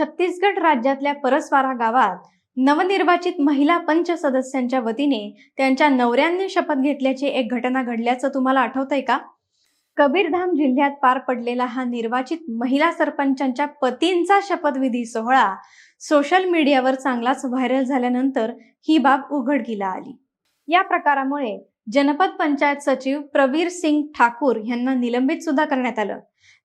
छत्तीसगड राज्यातल्या परसवारा गावात नवनिर्वाचित महिला पंच सदस्यांच्या वतीने त्यांच्या नवऱ्यांनी शपथ घेतल्याची एक घटना घडल्याचं तुम्हाला आठवतंय का? कबीरधाम जिल्ह्यात पार पडलेला हा निर्वाचित महिला सरपंचांच्या पतींचा शपथविधी सोहळा सोशल मीडियावर चांगलाच व्हायरल झाल्यानंतर ही बाब उघडकीला आली. या प्रकारामुळे जनपद पंचायत सचिव प्रवीर सिंग ठाकूर यांना निलंबित सुद्धा करण्यात आलं.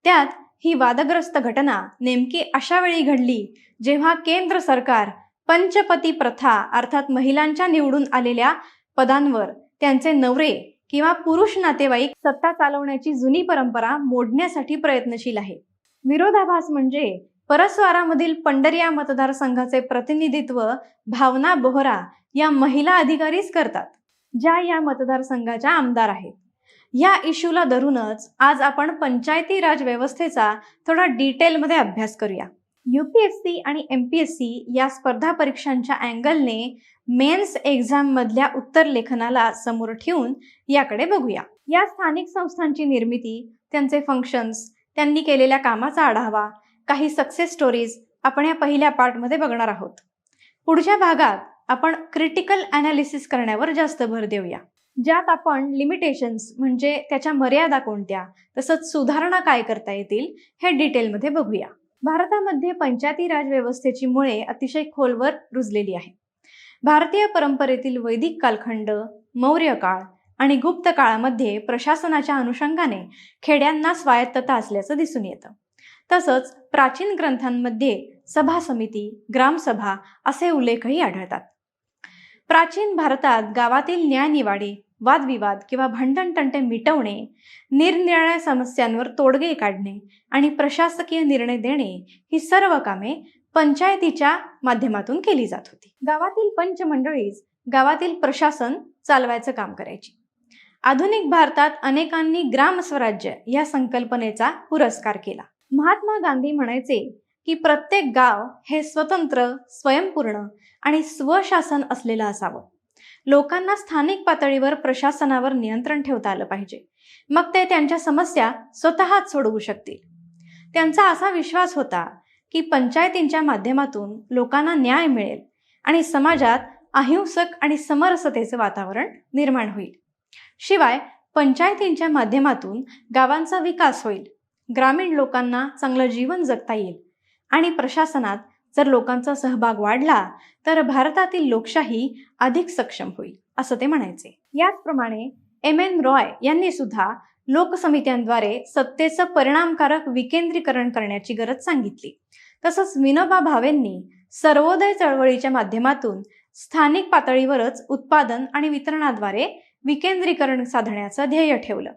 त्यात ही वादग्रस्त घटना नेमकी अशा वेळी घडली जेव्हा केंद्र सरकार पंचपती प्रथा अर्थात महिलांच्या निवडून आलेल्या पदांवर त्यांचे नवरे किंवा पुरुष नातेवाईक सत्ता चालवण्याची जुनी परंपरा मोडण्यासाठी प्रयत्नशील आहे. विरोधाभास म्हणजे परस्वारामधील पंढरिया मतदारसंघाचे प्रतिनिधित्व भावना बोहरा या महिला अधिकारीच करतात ज्या या मतदारसंघाच्या आमदार आहेत. या इश्यूला धरूनच आज आपण पंचायती राज व्यवस्थेचा थोडा डिटेलमध्ये अभ्यास करूया. यूपीएससी आणि एमपीएससी या स्पर्धा परीक्षांच्या अँगलने मेन्स एक्झाम मधल्या उत्तर लेखनाला समोर ठेवून याकडे बघूया. या स्थानिक संस्थांची निर्मिती त्यांचे फंक्शन्स त्यांनी केलेल्या कामाचा आढावा काही सक्सेस स्टोरीज आपण या पहिल्या पार्टमध्ये बघणार आहोत. पुढच्या भागात आपण क्रिटिकल अनालिसिस करण्यावर जास्त भर देऊया. ज्यात आपण लिमिटेशन्स म्हणजे त्याच्या मर्यादा कोणत्या तसंच सुधारणा काय करता येतील हे डिटेलमध्ये बघूया. भारतामध्ये पंचायती राज व्यवस्थेची मुळे अतिशय खोलवर रुजलेली आहे. भारतीय परंपरेतील वैदिक कालखंड मौर्य काळ आणि गुप्त काळामध्ये प्रशासनाच्या अनुषंगाने खेड्यांना स्वायत्तता असल्याचं दिसून येतं. तसंच प्राचीन ग्रंथांमध्ये सभा समिती ग्रामसभा असे उल्लेखही आढळतात. प्राचीन भारतात गावातील न्यायनिवाडे वादविवाद किंवा भांडणतंटे मिटवणे निरनिराळ्या समस्यांवर तोडगे काढणे आणि प्रशासकीय निर्णय देणे ही सर्व कामे पंचायतीच्या माध्यमातून केली जात होती. गावातील पंचमंडळीच गावातील प्रशासन चालवायचं काम करायची. आधुनिक भारतात अनेकांनी ग्रामस्वराज्य या संकल्पनेचा पुरस्कार केला. महात्मा गांधी म्हणायचे की प्रत्येक गाव हे स्वतंत्र स्वयंपूर्ण आणि स्वशासन असलेलं असावं. लोकांना स्थानिक पातळीवर प्रशासनावर नियंत्रण ठेवता आलं पाहिजे. मग ते त्यांच्या समस्या स्वतःच सोडवू शकतील. त्यांचा असा विश्वास होता की पंचायतींच्या माध्यमातून लोकांना न्याय मिळेल आणि समाजात अहिंसक आणि समरसतेचं वातावरण निर्माण होईल. शिवाय पंचायतींच्या माध्यमातून गावांचा विकास होईल. ग्रामीण लोकांना चांगलं जीवन जगता येईल आणि प्रशासनात जर लोकांचा सहभाग वाढला तर भारतातील लोकशाही अधिक सक्षम होईल असं ते म्हणायचे. याचप्रमाणे एम एन रॉय यांनी सुद्धा लोकसमित्यांद्वारे सत्तेचं परिणामकारक विकेंद्रीकरण करण्याची गरज सांगितली. तसंच विनोबा भावेंनी सर्वोदय चळवळीच्या माध्यमातून स्थानिक पातळीवरच उत्पादन आणि वितरणाद्वारे विकेंद्रीकरण साधण्याचं ध्येय ठेवलं.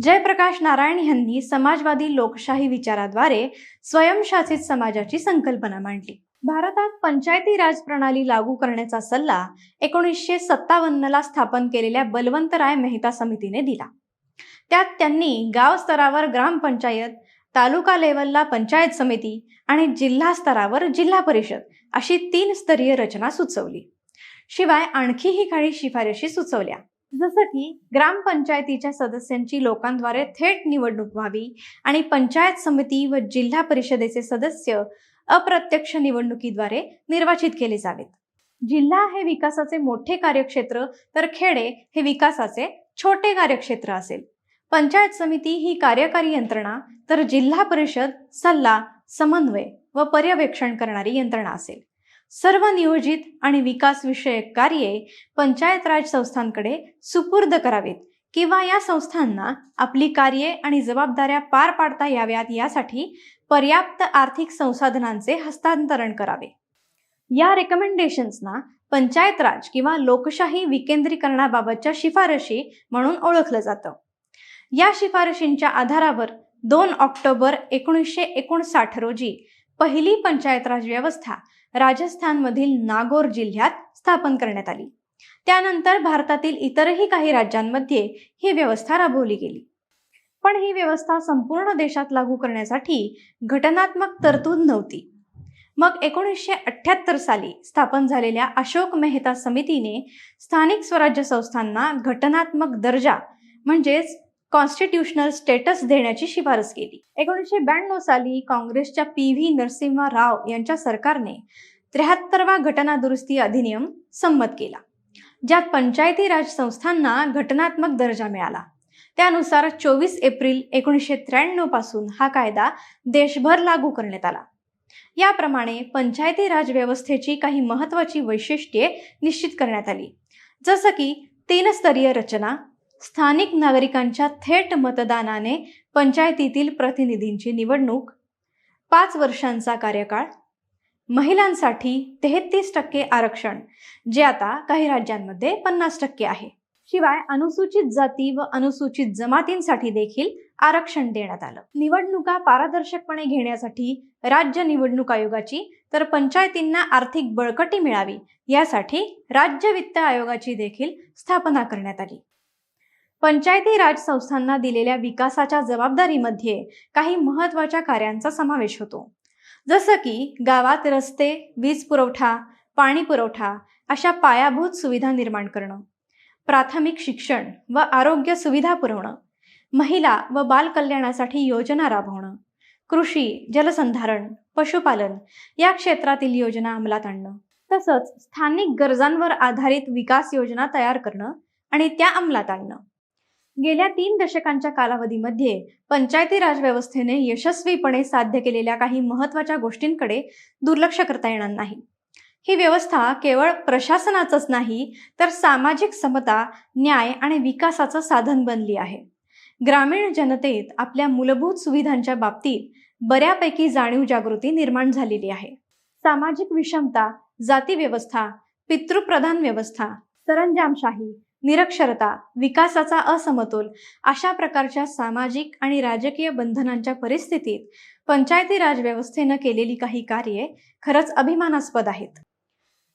जयप्रकाश नारायण यांनी समाजवादी लोकशाही विचाराद्वारे स्वयंशासित समाजाची संकल्पना मांडली. भारतात पंचायती राज प्रणाली लागू करण्याचा सल्ला एकोणीसशे सत्तावन्नला स्थापन केलेल्या बलवंतराय मेहता समितीने दिला. त्यात त्यांनी गाव स्तरावर ग्रामपंचायत तालुका लेवलला पंचायत समिती आणि जिल्हा स्तरावर जिल्हा परिषद अशी तीन स्तरीय रचना सुचवली. शिवाय आणखीही काही शिफारशी सुचवल्या. जसं की ग्रामपंचायतीच्या सदस्यांची लोकांद्वारे थेट निवडणूक व्हावी आणि पंचायत समिती व जिल्हा परिषदेचे सदस्य अप्रत्यक्ष निवडणुकीद्वारे निर्वाचित केले जावेत. जिल्हा हे विकासाचे मोठे कार्यक्षेत्र तर खेडे हे विकासाचे छोटे कार्यक्षेत्र असेल. पंचायत समिती ही कार्यकारी यंत्रणा तर जिल्हा परिषद सल्ला समन्वय व पर्यवेक्षण करणारी यंत्रणा असेल. सर्व नियोजित आणि विकासविषयक कार्ये पंचायत राज संस्थांकडे सुपूर्द करावेत किंवा या संस्थांना आपली कार्ये आणि जबाबदाऱ्या पार पाडता याव्यात यासाठी पर्याप्त आर्थिक संसाधनांचे हस्तांतरण करावे. या रेकमेंडेशन्सना पंचायत राज किंवा लोकशाही विकेंद्रीकरणाबाबतच्या शिफारशी म्हणून ओळखलं जातं. या शिफारशींच्या आधारावर दोन ऑक्टोबर एकोणीसशे एकोणसाठ रोजी पहिली पंचायत राज व्यवस्था राजस्थानमधील नागोर जिल्ह्यात स्थापन करण्यात आली. त्यानंतर भारतातील इतरही काही राज्यांमध्ये ही व्यवस्था राबवली गेली. पण ही व्यवस्था संपूर्ण देशात लागू करण्यासाठी घटनात्मक तरतूद नव्हती. मग एकोणीसशे अठ्ठ्याहत्तर साली स्थापन झालेल्या अशोक मेहता समितीने स्थानिक स्वराज्य संस्थांना घटनात्मक दर्जा म्हणजेच कॉन्स्टिट्यूशनल स्टेटस देण्याची शिफारस केली. एकोणीसशे ब्याण्णव साली काँग्रेसच्या पी व्ही नरसिंहा राव यांच्या सरकारने त्र्याहत्तरवा घटना दुरुस्ती अधिनियम संमत केला ज्यात पंचायती राज संस्थांना घटनात्मक दर्जा मिळाला. त्यानुसार चोवीस एप्रिल एकोणीसशे त्र्याण्णवपासून हा कायदा देशभर लागू करण्यात आला. याप्रमाणे पंचायती राज व्यवस्थेची काही महत्वाची वैशिष्ट्ये निश्चित करण्यात आली जसं की तीन स्तरीय रचना स्थानिक नागरिकांच्या थेट मतदानाने पंचायतीतील प्रतिनिधींची निवडणूक पाच वर्षांचा कार्यकाळ महिलांसाठी तेहतीस टक्के आरक्षण जे आता काही राज्यांमध्ये पन्नास टक्के आहे. शिवाय अनुसूचित जाती व अनुसूचित जमातींसाठी देखील आरक्षण देण्यात आलं. निवडणुका पारदर्शकपणे घेण्यासाठी राज्य निवडणूक आयोगाची तर पंचायतींना आर्थिक बळकटी मिळावी यासाठी राज्य वित्त आयोगाची देखील स्थापना करण्यात आली. पंचायती राज संस्थांना दिलेल्या विकासाच्या जबाबदारीमध्ये काही महत्त्वाच्या कार्यांचा समावेश होतो. जसं की गावात रस्ते वीज पुरवठा पाणी पुरवठा अशा पायाभूत सुविधा निर्माण करणं प्राथमिक शिक्षण व आरोग्य सुविधा पुरवणं महिला व बालकल्याणासाठी योजना राबवणं कृषी जलसंधारण पशुपालन या क्षेत्रातील योजना अंमलात आणणं तसंच स्थानिक गरजांवर आधारित विकास योजना तयार करणं आणि त्या अंमलात आणणं. गेल्या तीन दशकांच्या कालावधीमध्ये पंचायती राज व्यवस्थेने यशस्वीपणे साध्य केलेल्या काही महत्त्वाच्या गोष्टींकडे दुर्लक्ष करता येणार नाही. ही व्यवस्था केवळ प्रशासनाचंच नाही तर सामाजिक समता न्याय आणि विकासाचं साधन बनली आहे. ग्रामीण जनतेत आपल्या मूलभूत सुविधांच्या बाबतीत बऱ्यापैकी जाणीव जागृती निर्माण झालेली आहे. सामाजिक विषमता जाती व्यवस्था पितृप्रधान व्यवस्था सरंजामशाही निरक्षरता विकासाचा असमतोल अशा प्रकारच्या सामाजिक आणि राजकीय बंधनांच्या परिस्थितीत पंचायती राज व्यवस्थेनं केलेली काही कार्ये खरंच अभिमानास्पद आहेत.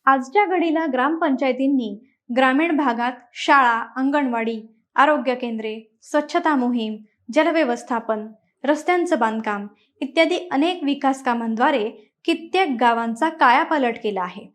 आजच्या घडीला ग्रामपंचायतींनी ग्रामीण भागात शाळा अंगणवाडी आरोग्य केंद्रे स्वच्छता मोहीम जलव्यवस्थापन रस्त्यांचं बांधकाम इत्यादी अनेक विकास कामांद्वारे कित्येक गावांचा कायापालट केला आहे.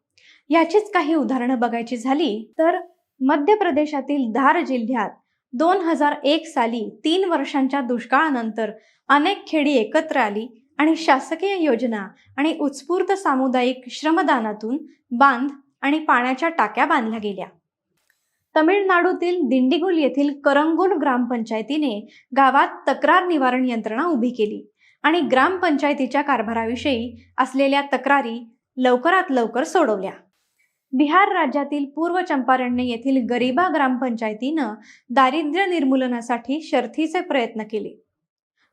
याचीच काही उदाहरणं बघायची झाली तर मध्य प्रदेशातील धार जिल्ह्यात दोन हजार एक साली तीन वर्षांच्या दुष्काळानंतर अनेक खेडी एकत्र आली आणि शासकीय योजना आणि उत्स्फूर्त सामुदायिक श्रमदानातून बांध आणि पाण्याच्या टाक्या बांधल्या गेल्या. तमिळनाडूतील दिंडीगुल येथील करंगुल ग्रामपंचायतीने गावात तक्रार निवारण यंत्रणा उभी केली आणि ग्रामपंचायतीच्या कारभाराविषयी असलेल्या तक्रारी लवकरात लवकर सोडवल्या. बिहार राज्यातील पूर्व चंपारण्य येथील गरिबा ग्रामपंचायतीनं दारिद्र्य निर्मूलनासाठी शर्थीचे प्रयत्न केले.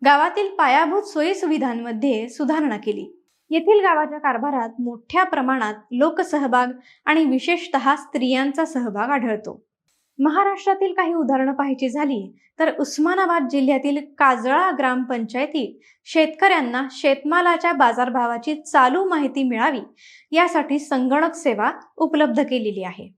गावातील पायाभूत सोयीसुविधांमध्ये सुधारणा केली. येथील गावाच्या कारभारात मोठ्या प्रमाणात लोकसहभाग आणि विशेषतः स्त्रियांचा सहभाग आढळतो. महाराष्ट्रातील काही उदाहरणं पाहायची झाली तर उस्मानाबाद जिल्ह्यातील काजळा ग्रामपंचायतीत शेतकऱ्यांना शेतमालाच्या बाजारभावाची चालू माहिती मिळावी यासाठी संगणक सेवा उपलब्ध केलेली आहे.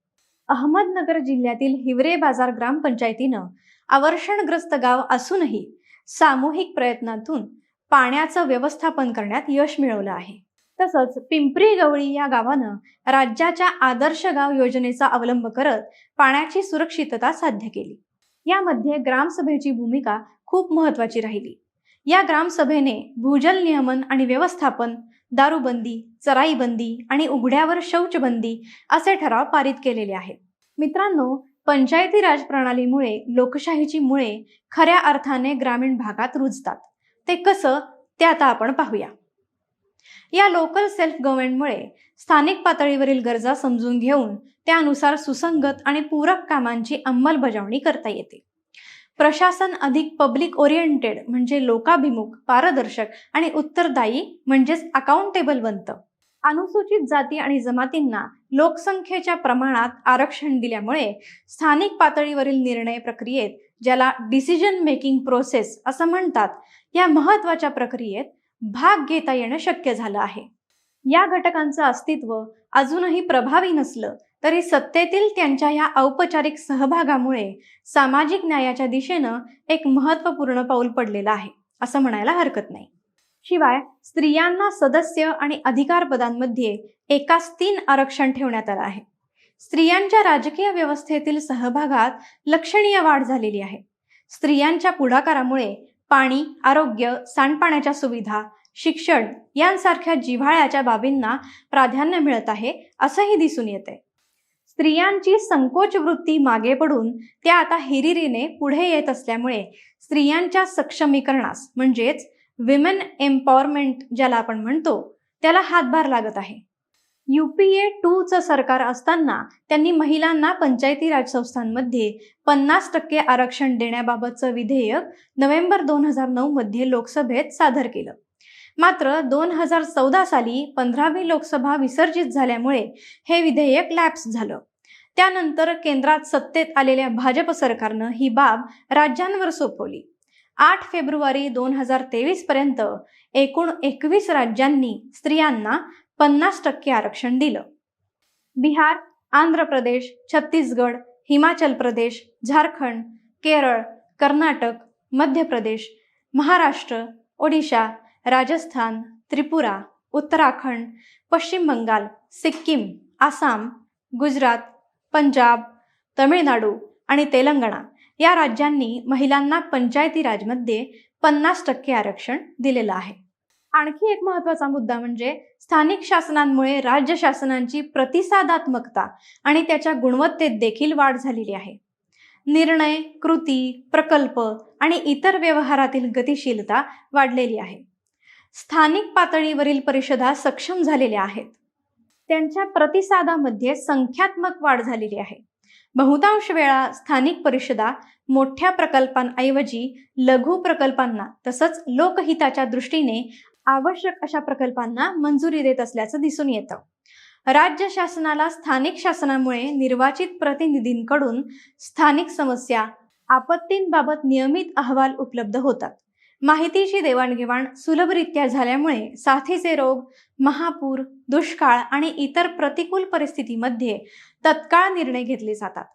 अहमदनगर जिल्ह्यातील हिवरे बाजार ग्रामपंचायतीनं आवर्षणग्रस्त गाव असूनही सामूहिक प्रयत्नातून पाण्याचं व्यवस्थापन करण्यात यश मिळवलं आहे. तसंच पिंपरी गवळी या गावानं राज्याच्या आदर्श गाव योजनेचा अवलंब करत पाण्याची सुरक्षितता साध्य केली. यामध्ये ग्रामसभेची भूमिका खूप महत्वाची राहिली. या ग्रामसभेने भूजल नियमन आणि व्यवस्थापन दारूबंदी चराईबंदी आणि उघड्यावर शौचबंदी असे ठराव पारित केलेले आहेत. मित्रांनो पंचायती राज प्रणालीमुळे लोकशाहीची मुळे खऱ्या अर्थाने ग्रामीण भागात रुजतात. ते कसं ते आता आपण पाहूया. या लोकल सेल्फ गव्हर्नमेंटमुळे स्थानिक पातळीवरील गरजा समजून घेऊन त्यानुसार सुसंगत आणि पूरक कामांची अंमलबजावणी करता येते. प्रशासन अधिक पब्लिक ओरिएंटेड म्हणजे लोकाभिमुख पारदर्शक आणि उत्तरदायी म्हणजेच अकाउंटेबल बनतं. अनुसूचित जाती आणि जमातींना लोकसंख्येच्या प्रमाणात आरक्षण दिल्यामुळे स्थानिक पातळीवरील निर्णय प्रक्रियेत ज्याला डिसिजन मेकिंग प्रोसेस असं म्हणतात या महत्त्वाच्या प्रक्रियेत भाग घेता येणं शक्य झालं आहे. या घटकांचं अस्तित्व अजूनही प्रभावी नसलं तरी सत्तेतील त्यांच्या या औपचारिक सहभागामुळे सामाजिक न्यायाच्या दिशेनं एक महत्त्वपूर्ण पाऊल पडलेलं आहे असं म्हणायला हरकत नाही. शिवाय स्त्रियांना सदस्य आणि अधिकार पदांमध्ये एकाच तीन आरक्षण ठेवण्यात आलं आहे. स्त्रियांच्या राजकीय व्यवस्थेतील सहभागात लक्षणीय वाढ झालेली आहे. स्त्रियांच्या पुढाकारामुळे पाणी आरोग्य सांडपाण्याच्या सुविधा शिक्षण यांसारख्या जिव्हाळ्याच्या बाबींना प्राधान्य मिळत आहे असंही दिसून येते स्त्रियांची संकोच वृत्ती मागे पडून त्या आता हिरिरीने पुढे येत असल्यामुळे स्त्रियांच्या सक्षमीकरणास म्हणजेच विमेन एम्पॉवरमेंट ज्याला आपण म्हणतो त्याला हातभार लागत आहे. युपीए टूचं सरकार असताना त्यांनी महिलांना पंचायती राज संस्थांमध्ये पन्नास टक्के आरक्षण देण्याबाबतचं विधेयक नोव्हेंबर दोन हजार नऊ मध्ये लोकसभेत सादर केलं. मात्र दोन हजार चौदा साली पंधरावी लोकसभा विसर्जित झाल्यामुळे हे विधेयक लॅप्स झालं. त्यानंतर केंद्रात सत्तेत आलेल्या भाजप सरकारनं ही बाब राज्यांवर सोपवली. आठ फेब्रुवारी दोन हजार तेवीस पर्यंत एकूण एकवीस राज्यांनी स्त्रियांना पन्नास टक्के आरक्षण दिलं. बिहार आंध्र प्रदेश छत्तीसगड हिमाचल प्रदेश झारखंड केरळ कर्नाटक मध्य प्रदेश महाराष्ट्र ओडिशा राजस्थान त्रिपुरा उत्तराखंड पश्चिम बंगाल सिक्कीम आसाम गुजरात पंजाब तमिळनाडू आणि तेलंगणा या राज्यांनी महिलांना पंचायती राजमध्ये पन्नास टक्के आरक्षण दिलेलं आहे. आणखी एक महत्त्वाचा मुद्दा म्हणजे स्थानिक शासनांमुळे राज्य शासनांची प्रतिसादात्मकता आणि त्याच्या गुणवत्तेत देखील वाढ झालेली आहे. निर्णय कृती प्रकल्प आणि इतर व्यवहारातील गतिशीलता वाढलेली आहे. स्थानिक पातळीवरील परिषदा सक्षम झालेल्या आहेत. त्यांच्या प्रतिसादामध्ये संख्यात्मक वाढ झालेली आहे. बहुतांश वेळा स्थानिक परिषदा मोठ्या प्रकल्पांऐवजी लघु प्रकल्पांना तसंच लोकहिताच्या दृष्टीने आवश्यक अशा प्रकल्पांना मंजुरी देत असल्याचं दिसून येतं. राज्य शासनाला स्थानिक शासनामुळे निर्वाचित प्रतिनिधींकडून स्थानिक समस्या आपत्तींबाबत नियमित अहवाल उपलब्ध होतात. माहितीची देवाणघेवाण सुलभरित्या झाल्यामुळे साथीचे रोग महापूर दुष्काळ आणि इतर प्रतिकूल परिस्थितीमध्ये तत्काळ निर्णय घेतले जातात.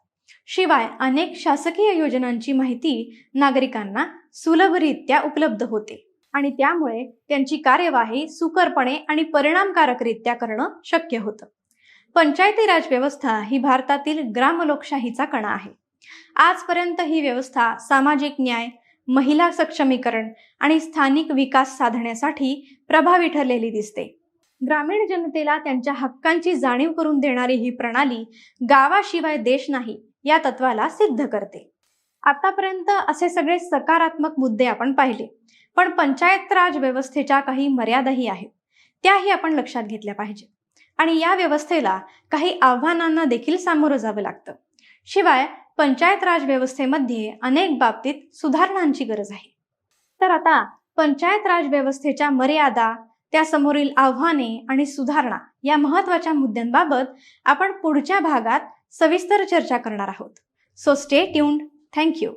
शिवाय अनेक शासकीय योजनांची माहिती नागरिकांना सुलभरित्या उपलब्ध होते. आणि त्यामुळे त्यांची कार्यवाही सुकरपणे आणि परिणामकारकरित्या करणं शक्य होतं. पंचायती राज व्यवस्था ही भारतातील ग्रामलोकशाहीचा कणा आहे. आजपर्यंत ही व्यवस्था सामाजिक न्याय महिला सक्षमीकरण आणि स्थानिक विकास साधण्यासाठी प्रभावी ठरलेली दिसते. ग्रामीण जनतेला त्यांच्या हक्कांची जाणीव करून देणारी ही प्रणाली गावाशिवाय देश नाही या तत्वाला सिद्ध करते. आतापर्यंत असे सगळे सकारात्मक मुद्दे आपण पाहिले. पण पंचायत राज व्यवस्थेच्या काही मर्यादाही आहेत. त्याही आपण लक्षात घेतल्या पाहिजे. आणि या व्यवस्थेला काही आव्हानांना देखील सामोरं जावं लागतं. शिवाय पंचायत राज व्यवस्थेमध्ये अनेक बाबतीत सुधारणांची गरज आहे. तर आता पंचायत राज व्यवस्थेच्या मर्यादा त्यासमोरील आव्हाने आणि सुधारणा या महत्त्वाच्या मुद्द्यांबाबत आपण पुढच्या भागात सविस्तर चर्चा करणार आहोत. So stay tuned thank you